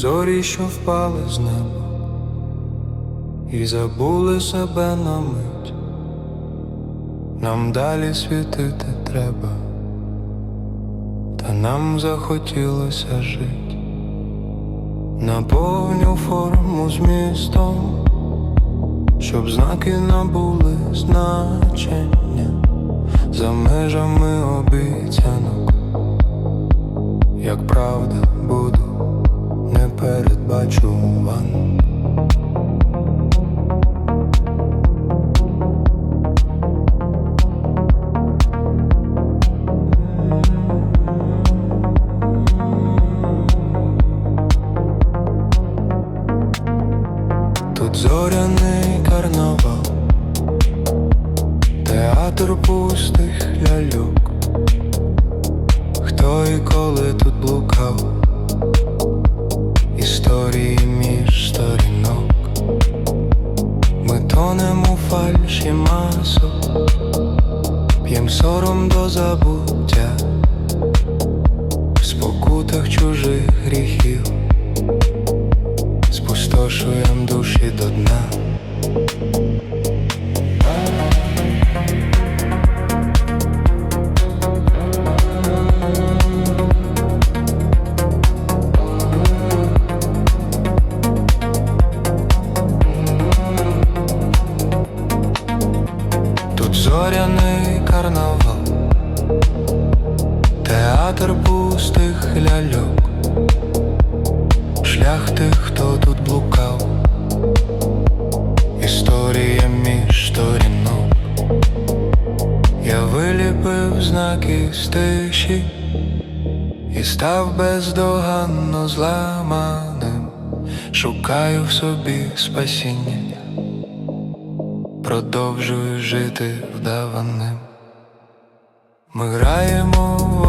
зорі, що впали з неба, і забули себе на мить. Нам далі світити треба, та нам захотілося жить. Наповню форму змістом, щоб знаки набули значення за межами обіцянок, як правда буду непередбачуван. Тут зоряний карнавал, театр пустих ляльок. Хто і коли тут блукав, фальші масу, п'єм сором до забуття, в спокутах чужих гріхів спустошуєм душі до дна. Зоряний карнавал, театр пустих ляльок, шлях тих, хто тут блукав, історія між сторінок. Я виліпив знаки з тиші і став бездоганно зламаним, шукаю в собі спасіння продовжую жити вдаваним. Ми граємо в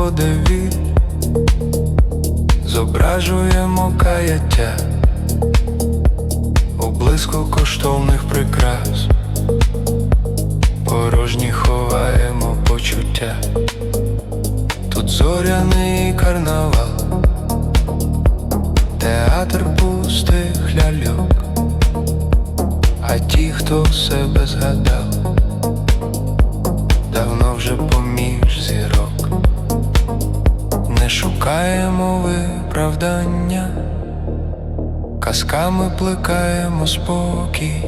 зображуємо каяття у блиску коштовних прикрас, порожні ховаємо почуття. Тут зоряний карнавал, театр пустих ляльок. А ті, хто себе згадав, давно вже поміж зірок, не шукаємо виправдання, казками плекаємо спокій,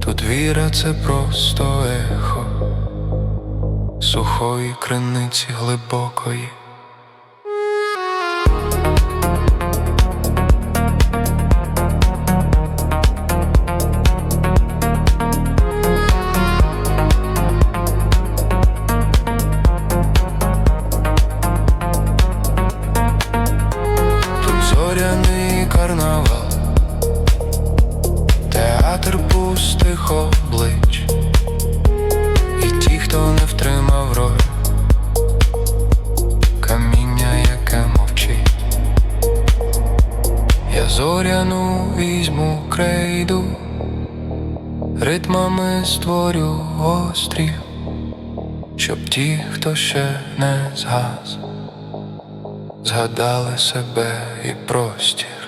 тут віра це просто ехо сухої криниці глибокої. Карнавал, театр пустих облич, і ті, хто не втримав роль, каміння, яке мовчить. Я зоряну візьму крейду, ритмами створю острів, щоб ті, хто ще не згас згадали себе і простір.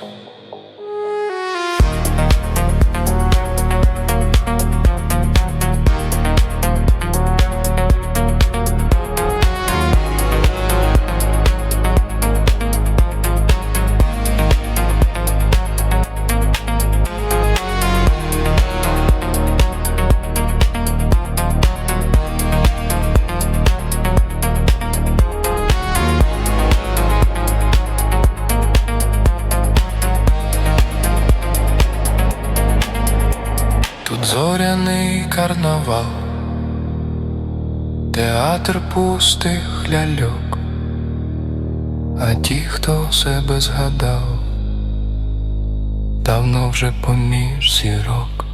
Тут зоряний карнавал, театр пустих ляльок, а ті, хто себе згадав, давно вже поміж зірок.